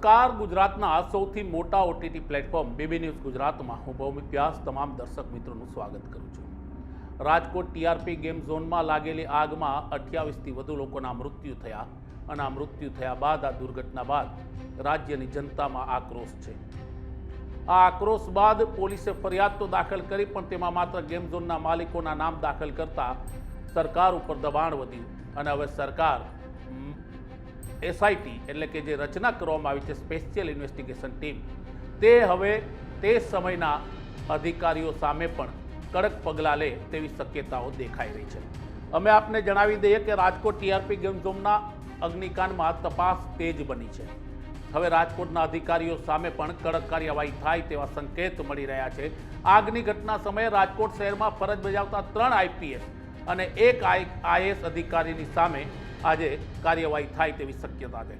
નમસ્કાર. ગુજરાતના સૌથી મોટા ઓટીટી પ્લેટફોર્મ બીબી ન્યૂઝ ગુજરાતમાં હું ભૌમિક વ્યાસ તમામ દર્શક મિત્રોનું સ્વાગત કરું છું. રાજકોટ ટીઆરપી ગેમ ઝોનમાં લાગેલી આગમાં અઠ્યાવીસથી વધુ લોકોના મૃત્યુ થયા અને આ મૃત્યુ થયા બાદ આ દુર્ઘટના બાદ રાજ્યની જનતામાં આક્રોશ છે. આ આક્રોશ બાદ પોલીસે ફરિયાદ તો દાખલ કરી, પણ તેમાં માત્ર ગેમ ઝોનના માલિકોના નામ દાખલ કરતા સરકાર ઉપર દબાણ વધ્યું અને હવે સરકાર એસઆઈટી એટલે કે જે રચના કરવામાં આવી છે સ્પેશિયલ ઇન્વેસ્ટિગેશન ટીમ તે હવે તે સમયના અધિકારીઓ સામે પણ કડક પગલાં લે તેવી શક્યતાઓ દેખાઈ રહી છે. અમે આપને જણાવી દઈએ કે રાજકોટ ટીઆરપી ગેમ ઝોનના અગ્નિકાંડમાં તપાસ તેજ બની છે. હવે રાજકોટના અધિકારીઓ સામે પણ કડક કાર્યવાહી થાય તેવા સંકેત મળી રહ્યા છે. આગની ઘટના સમયે રાજકોટ શહેરમાં ફરજ બજાવતા ત્રણ આઈપીએસ અને એક આઈએસ અધિકારીની સામે આજે કાર્યવાહી થાય તેવી શક્યતા છે.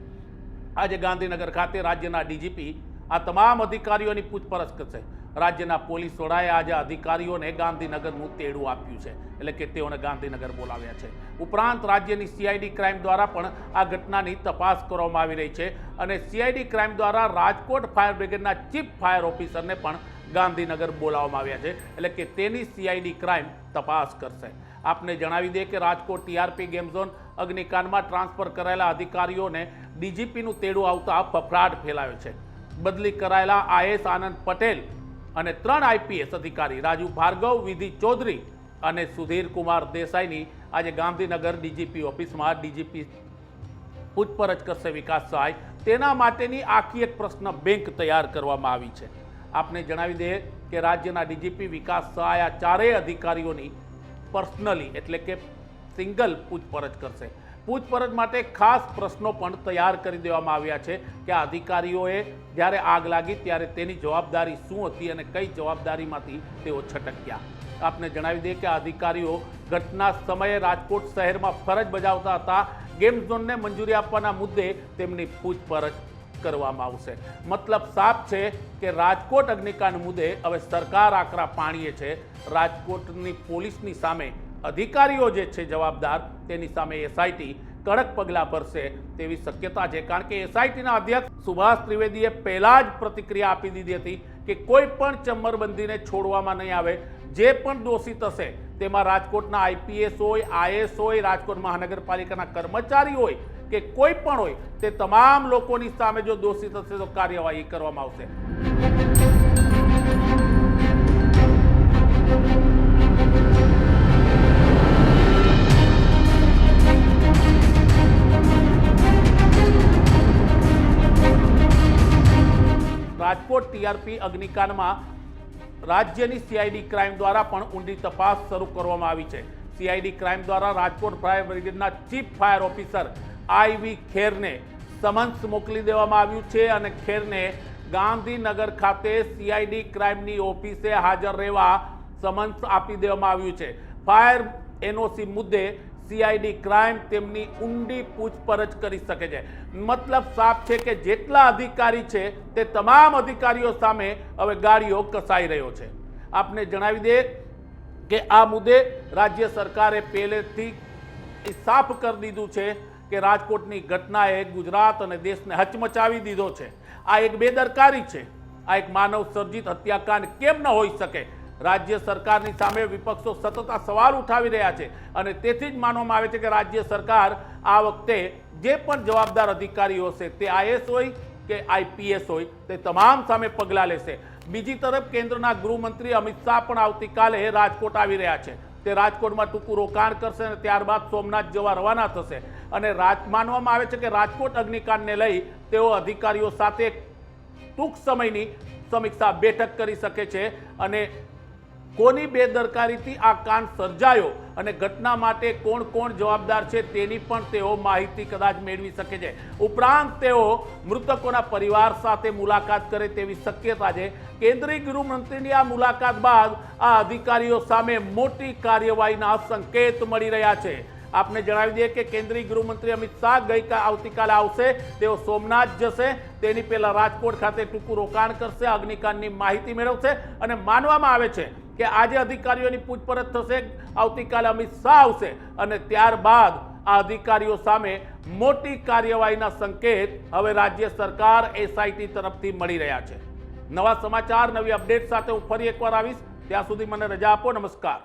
આજે ગાંધીનગર ખાતે રાજ્યના ડીજીપી આ તમામ અધિકારીઓની પૂછપરછ કરશે. રાજ્યના પોલીસ વડાએ આજે અધિકારીઓને ગાંધીનગરનું તેડું આપ્યું છે, એટલે કે તેઓને ગાંધીનગર બોલાવ્યા છે. ઉપરાંત રાજ્યની સીઆઈડી ક્રાઇમ દ્વારા પણ આ ઘટનાની તપાસ કરવામાં આવી રહી છે અને સીઆઈડી ક્રાઇમ દ્વારા રાજકોટ ફાયર બ્રિગેડના ચીફ ફાયર ઓફિસરને પણ ગાંધીનગર બોલાવવામાં આવ્યા છે, એટલે કે તેની સીઆઈડી ક્રાઇમ તપાસ કરશે. આપને જણાવી દઈએ કે રાજકોટ ટીઆરપી ગેમ ઝોન અગ્નિકાંડમાં ટ્રાન્સફર કરાયેલા અધિકારીઓને ડીજીપીનું તેડું આવતા ફફડાટ ફેલાયો છે. બદલી કરાયેલા આઈએસ આનંદ પટેલ અને ત્રણ આઈપીએસ અધિકારી રાજુ ભાર્ગવ, વિધિ ચૌધરી અને સુધીર કુમાર દેસાઈની આજે ગાંધીનગર ડીજીપી ઓફિસમાં ડીજીપી પૂછપરછ કરશે વિકાસ સહાય. તેના માટેની આખી એક પ્રશ્ન બેંક તૈયાર કરવામાં આવી છે. આપને જણાવી દઈએ કે રાજ્યના ડીજીપી વિકાસ સહાય આ ચારેય અધિકારીઓની પર્સનલી એટલે કે સિંગલ પૂછપરછ કરશે. પૂછપરછ માટે ખાસ પ્રશ્નો પણ તૈયાર કરી દેવામાં આવ્યા છે કે અધિકારીઓએ જ્યારે આગ લાગી ત્યારે તેની જવાબદારી શું હતી અને કઈ જવાબદારીમાંથી તેઓ છટક્યા. આપને જણાવી દઈએ કે અધિકારીઓ ઘટના સમયે રાજકોટ શહેરમાં ફરજ બજાવતા હતા. ગેમ ઝોનને મંજૂરી આપવાના મુદ્દે તેમની પૂછપરછ કરવામાં આવશે. મતલબ સાફ છે કે રાજકોટ અગ્નિકાંડ મુદ્દે હવે સરકાર આકરા પાણીએ છે. રાજકોટની પોલીસની સામે અધિકારીઓ જે છે જવાબદાર, તેની સામે એસઆઈટી કડક પગલાં ભરશે તેવી શક્યતા છે. કારણ કે એસઆઈટીના અધ્યક્ષ સુભાષ ત્રિવેદીએ પહેલાં જ પ્રતિક્રિયા આપી દીધી હતી કે કોઈ પણ ચમરબંધીને છોડવામાં નહીં આવે. જે પણ દોષિત હશે, તેમાં રાજકોટના આઈપીએસ હોય, આઈએસ હોય, રાજકોટ મહાનગરપાલિકાના કર્મચારી હોય કે કોઈ પણ હોય, તે તમામ લોકોની સામે જો દોષિત હશે તો કાર્યવાહી કરવામાં આવશે. રાજકોટ ટીઆરપી અગ્નિકાંડમાં રાજ્યની સીઆઈડી ક્રાઇમ દ્વારા પણ ઊંડી તપાસ શરૂ કરવામાં આવી છે. સીઆઈડી ક્રાઇમ દ્વારા રાજકોટ ફાયર બ્રિગેડના ચીફ ફાયર ઓફિસર આઈવી ખેરને સમન્સ મોકલી દેવામાં આવ્યું છે અને ખેરને ગાંધીનગર ખાતે સીઆઈડી ક્રાઇમની ઓફિસે હાજર રહેવા સમન્સ આપી દેવામાં આવ્યું છે. ફાયર એનઓસી મુદ્દે સીઆઈડી ક્રાઇમ તેમની ઊંડી પૂછપરછ કરી શકે છે. મતલબ સાફ છે કે જેટલા અધિકારી છે તે તમામ અધિકારીઓ સામે હવે ગાડીઓ કસાઈ રહ્યો છે. આપને જણાવી દે કે આ મુદ્દે રાજ્ય સરકારે પહેલેથી સાફ કરી દીધું છે. કે રાજકોટની ઘટનાએ ગુજરાત અને દેશને હચમચાવી દીધો છે. આ એક બેદરકારી છે. આ એક માનવ સર્જિત હત્યાકાંડ કેમ ન હોઈ શકે? રાજ્ય સરકારની સામે વિપક્ષો સતત આ સવાલ ઉઠાવી રહ્યા છે અને તેથી જ માનવામાં આવે છે કે રાજ્ય સરકાર આ વખતે જે પણ જવાબદાર અધિકારીઓ છે તે આઈએસ હોય કે આઈપીએસ હોય તે તમામ સામે પગલાં લેશે. બીજી તરફ કેન્દ્રના ગૃહમંત્રી અમિત શાહ પણ આવતીકાલે રાજકોટ આવી રહ્યા છે. તે રાજકોટમાં ટૂંકું રોકાણ કરશે અને ત્યારબાદ સોમનાથ જવા રવાના થશે. અને રાજ, માનવામાં આવે છે કે રાજકોટ અગ્નિકાંડને લઈ તેઓ અધિકારીઓ સાથે ટૂંક સમયની સમીક્ષા બેઠક કરી શકે છે. અને કોની બેદરકારીથી આ કાંડ સર્જાયો? અને ઘટના માટે કોણ કોણ જવાબદાર છે તેની પણ તેઓ માહિતી કદાચ મેળવી શકે છે. ઉપરાંત તેઓ મૃતકોના પરિવાર સાથે મુલાકાત કરે તેવી શક્યતા છે. કેન્દ્રીય ગૃહમંત્રીની આ મુલાકાત બાદ આ અધિકારીઓ સામે મોટી કાર્યવાહીના સંકેત મળી રહ્યા છે. આપને જણાવી દઈએ કે કેન્દ્રીય ગૃહમંત્રી અમિત શાહ ગઈકાલ આવતીકાલે આવશે. તેઓ સોમનાથ જશે. તેની પહેલાં રાજકોટ ખાતે ટૂંકું રોકાણ કરશે. અગ્નિકાંડની માહિતી મેળવશે અને માનવામાં આવે છે કે આજે અધિકારીઓની પૂછપરછ થશે, આવતીકાલે અમિત શાહ આવશે અને ત્યારબાદ આ અધિકારીઓ સામે મોટી કાર્યવાહીના સંકેત હવે રાજ્ય સરકાર એસઆઈટી તરફથી મળી રહ્યા છે. નવા સમાચાર, નવી અપડેટ સાથે હું ફરી એકવાર આવીશ. ત્યાં સુધી મને રજા આપો. નમસ્કાર.